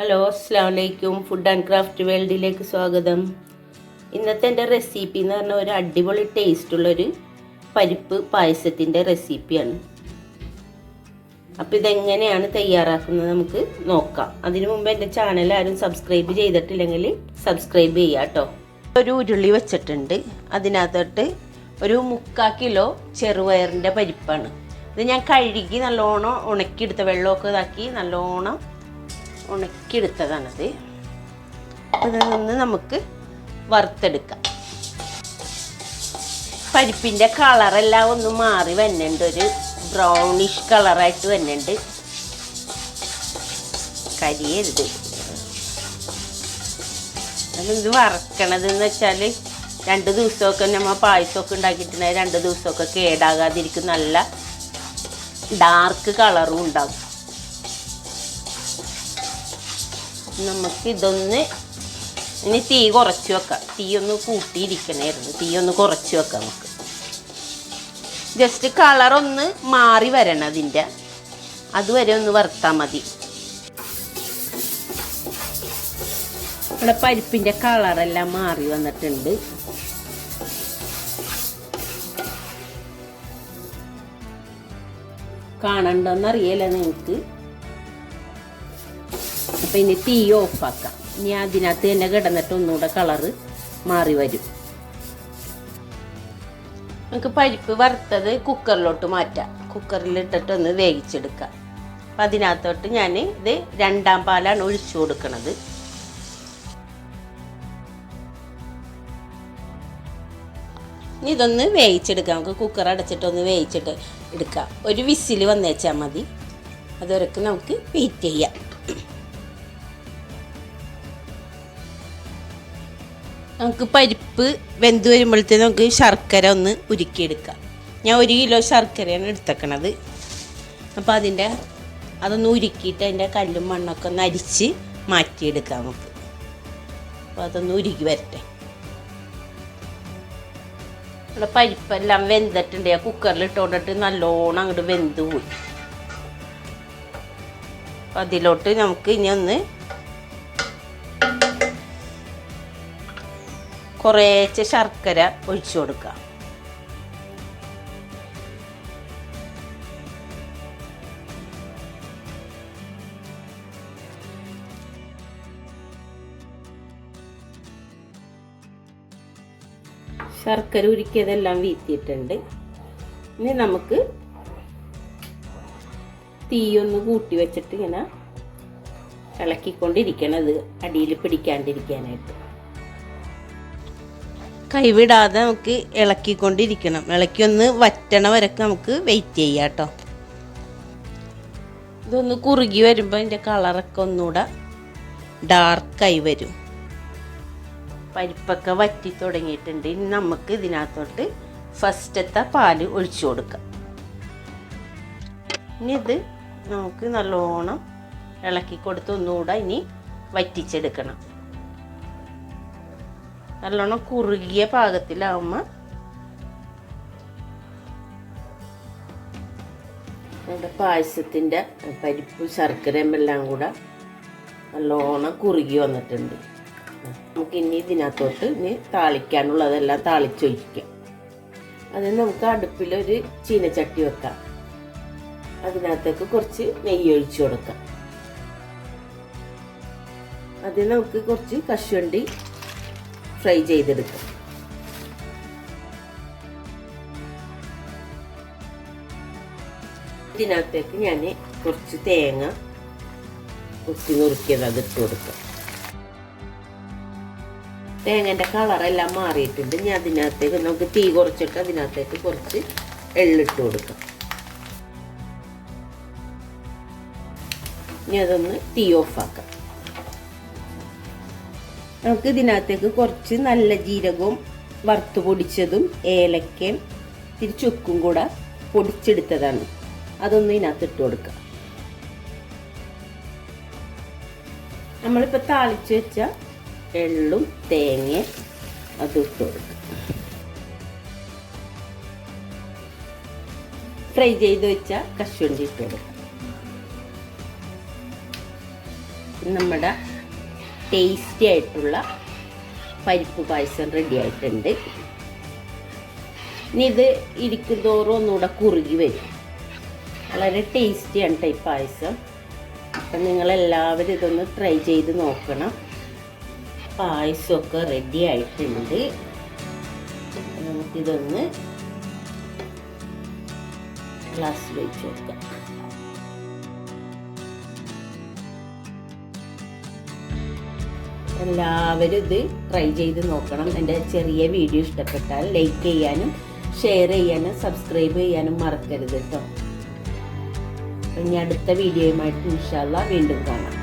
Hello അസ്സാം വലൈക്കും food and craft വേൾഡിലേക്ക് സ്വാഗതം. ഇന്നത്തെ എന്റെ റെസിപ്പി എന്ന് പറഞ്ഞാൽ ഒരു അടിപൊളി ടേസ്റ്റുള്ളൊരു പരിപ്പ് പായസത്തിന്റെ റെസിപ്പിയാണ് അപ്പോൾ ഇതെങ്ങനെയാണ് തയ്യാറാക്കുന്നത് നമുക്ക് നോക്കാം. അതിനു മുമ്പ് എന്റെ ചാനൽ ആരും സബ്സ്ക്രൈബ് ചെയ്തിട്ടില്ലെങ്കിൽ സബ്സ്ക്രൈബ് ചെയ്യുക കേട്ടോ. ഒരു ഉരുളി വെച്ചിട്ടുണ്ട്. അതിനകത്തോട്ട് ഒരു മുക്കാൽ കിലോ ചെറുപയറിന്റെ പരിപ്പാണ്. ഇത് ഞാൻ കഴുകി നല്ലോണം ഉണക്കിയെടുത്ത വെള്ളമൊക്കെ ഇതാക്കി നല്ലോണം ഉണക്കിയെടുത്തതാണത്. അതിൽ നിന്ന് നമുക്ക് വറുത്തെടുക്കാം. പരിപ്പിന്റെ കളറെല്ലാം ഒന്ന് മാറി വന്നിട്ടുണ്ട് ഒരു ബ്രൗണിഷ് കളറായിട്ട് വന്നിട്ടുണ്ട് കരിയരുത്. ഇത് വറക്കണതെന്ന് വെച്ചാൽ രണ്ട് ദിവസമൊക്കെ നമ്മൾ പായസമൊക്കെ ഉണ്ടാക്കിയിട്ടുണ്ടെങ്കിൽ രണ്ട് ദിവസമൊക്കെ കേടാകാതിരിക്കും. നല്ല ഡാർക്ക് കളറും ഉണ്ടാകും നമുക്ക് ഇതൊന്ന് ഇനി തീ കുറച്ച് വെക്കാം. തീ ഒന്ന് കൂട്ടിയിരിക്കണമായിരുന്നു തീ ഒന്ന് കുറച്ച് വെക്കാം നമുക്ക്. ജസ്റ്റ് കളറൊന്ന് മാറി വരണം അതിന്റെ. അതുവരെ ഒന്ന് വറുത്താൽ മതി. ഇവിടെ പരിപ്പിന്റെ കളറെല്ലാം മാറി വന്നിട്ടുണ്ട്. കാണണ്ടോന്നറിയില്ല നിങ്ങൾക്ക്? അപ്പം ഇനി തീ ഓഫാക്കാം. ഇനി അതിനകത്ത് തന്നെ കിടന്നിട്ട് ഒന്നുകൂടെ കളറ് മാറി വരും. നമുക്ക് പരിപ്പ് വറുത്തത് കുക്കറിലോട്ട് മാറ്റാം. കുക്കറിലിട്ടിട്ട് ഒന്ന് വേവിച്ചെടുക്കാം. അപ്പം അതിനകത്തോട്ട് ഞാൻ ഇത് രണ്ടാം പാലാണ് ഒഴിച്ചു കൊടുക്കുന്നത് ഇനി ഇതൊന്ന് വേവിച്ചെടുക്കാം. നമുക്ക് കുക്കർ അടച്ചിട്ടൊന്ന് വേവിച്ചിട്ട് എടുക്കാം. ഒരു വിസിൽ വന്നേച്ചാൽ മതി. അതുവരെക്ക് നമുക്ക് വെയിറ്റ് ചെയ്യാം. നമുക്ക് പരിപ്പ് വെന്ത് വരുമ്പോഴത്തേക്ക് നമുക്ക് ശർക്കര ഒന്ന് ഉരുക്കിയെടുക്കാം. ഞാൻ ഒരു കിലോ ശർക്കരയാണ് എടുത്തേക്കണത്. അപ്പോൾ അതിന്റെ അതൊന്ന് ഉരുക്കിയിട്ട് അതിന്റെ കല്ലും മണ്ണൊക്കെ ഒന്ന് അരിച്ച് മാറ്റിയെടുക്കാം നമുക്ക്. അപ്പോൾ അതൊന്ന് ഉരുക്കി വരട്ടെ. നമ്മുടെ പരിപ്പെല്ലാം വെന്തിട്ടുണ്ട്. ആ കുക്കറിൽ ഇട്ടുകൊണ്ടിട്ട് നല്ലോണം അങ്ങോട്ട് വെന്ത് പോയി. അതിലോട്ട് നമുക്ക് ഇനി ഒന്ന് കുറേശ്ശെ ശർക്കര ഒഴിച്ചു കൊടുക്കുക. ശർക്കര ഉരുക്കിയതെല്ലാം വീത്തിയിട്ടുണ്ട്. ഇനി നമുക്ക് തീയൊന്ന് കൂട്ടി വെച്ചിട്ട് ഇങ്ങനെ ഇളക്കിക്കൊണ്ടിരിക്കണം ഇത് അടിയിൽ പിടിക്കാണ്ടിരിക്കാനായിട്ട്. കൈവിടാതെ നമുക്ക് ഇളക്കിക്കൊണ്ടിരിക്കണം. ഇളക്കി ഒന്ന് വറ്റണ വരക്ക് നമുക്ക് വെയിറ്റ് ചെയ്യാം കേട്ടോ. ഇതൊന്ന് കുറുകി വരുമ്പോൾ അതിന്റെ കളറൊക്കെ ഒന്നുകൂടെ ഡാർക്കായി വരും. പരിപ്പൊക്കെ വറ്റി തുടങ്ങിയിട്ടുണ്ട്. ഇനി നമുക്ക് ഇതിനകത്തോട്ട് ഫസ്റ്റത്തെ പാൽ ഒഴിച്ചു കൊടുക്കാം. ഇനി ഇത് നമുക്ക് നല്ലോണം ഇളക്കി കൊടുത്ത് ഒന്നുകൂടെ ഇനി വറ്റിച്ചെടുക്കണം. നല്ലോണം കുറുകിയ പാകത്തിലാവുമ്പോൾ നമ്മുടെ പായസത്തിന്റെ പരിപ്പ് ശർക്കരയും എല്ലാം കൂടെ നല്ലോണം കുറുകി വന്നിട്ടുണ്ട്. നമുക്ക് ഇനി ഇതിനകത്തോട്ട് ഇനി താളിക്കാനുള്ളതെല്ലാം താളിച്ചൊഴിക്കാം അത് നമുക്ക് അടുപ്പിലൊരു ചീനച്ചട്ടി വെക്കാം. അതിനകത്തേക്ക് കുറച്ച് നെയ്യ് ഒഴിച്ചു കൊടുക്കാം. അതിൽ നമുക്ക് കുറച്ച് കശുവണ്ടി ഫ്രൈ ചെയ്തെടുക്കും. ഇതിനകത്തേക്ക് ഞാൻ കുറച്ച് തേങ്ങ കുത്തി നുറുക്കിയത് അത് ഇട്ട് കൊടുക്കാം. തേങ്ങന്റെ കളറെല്ലാം മാറിയിട്ടുണ്ട്. ഞാൻ അതിനകത്തേക്ക് നമുക്ക് തീ കുറച്ചിട്ട് അതിനകത്തേക്ക് കുറച്ച് എള്ളിട്ട് കൊടുക്കാം. ഇനി അതൊന്ന് തീ ഓഫാക്കാം നമുക്ക് ഇതിനകത്തേക്ക് കുറച്ച് നല്ല ജീരകവും വറുത്ത് പൊടിച്ചതും ഏലക്കയും തിരിച്ചുക്കും കൂടെ പൊടിച്ചെടുത്തതാണ്. അതൊന്നും ഇതിനകത്ത് ഇട്ട് കൊടുക്കുക. നമ്മളിപ്പോൾ താളിച്ച് വെച്ച എള്ളും തേങ്ങയും അതും ഇട്ട് കൊടുക്കുക. ഫ്രൈ ചെയ്ത് വെച്ച കശുവണ്ടി ഇട്ട് കൊടുക്കുക. നമ്മുടെ ടേസ്റ്റി ആയിട്ടുള്ള പരിപ്പ് പായസം റെഡി ആയിട്ടുണ്ട്. ഇനി ഇത് ഇരിക്കും തോറും ഒന്നുകൂടെ കുറുകി വരും. വളരെ ടേസ്റ്റിയാണ് ഈ പായസം. അപ്പം നിങ്ങളെല്ലാവരും ഇതൊന്ന് ട്രൈ ചെയ്ത് നോക്കണം. പായസമൊക്കെ റെഡി ആയിട്ടുണ്ട്. നമുക്കിതൊന്ന് ഗ്ലാസ്സിൽ വെച്ച് കൊടുക്കാം. എല്ലാവരും ഇത് ട്രൈ ചെയ്ത് നോക്കണം. എന്റെ ചെറിയ വീഡിയോ ഇഷ്ടപ്പെട്ടാൽ ലൈക്ക് ചെയ്യാനും ഷെയർ ചെയ്യാനും സബ്സ്ക്രൈബ് ചെയ്യാനും മറക്കരുത് കേട്ടോ ഇനി അടുത്ത വീഡിയോയുമായിട്ട് ഇൻഷാല്ല വീണ്ടും കാണാം.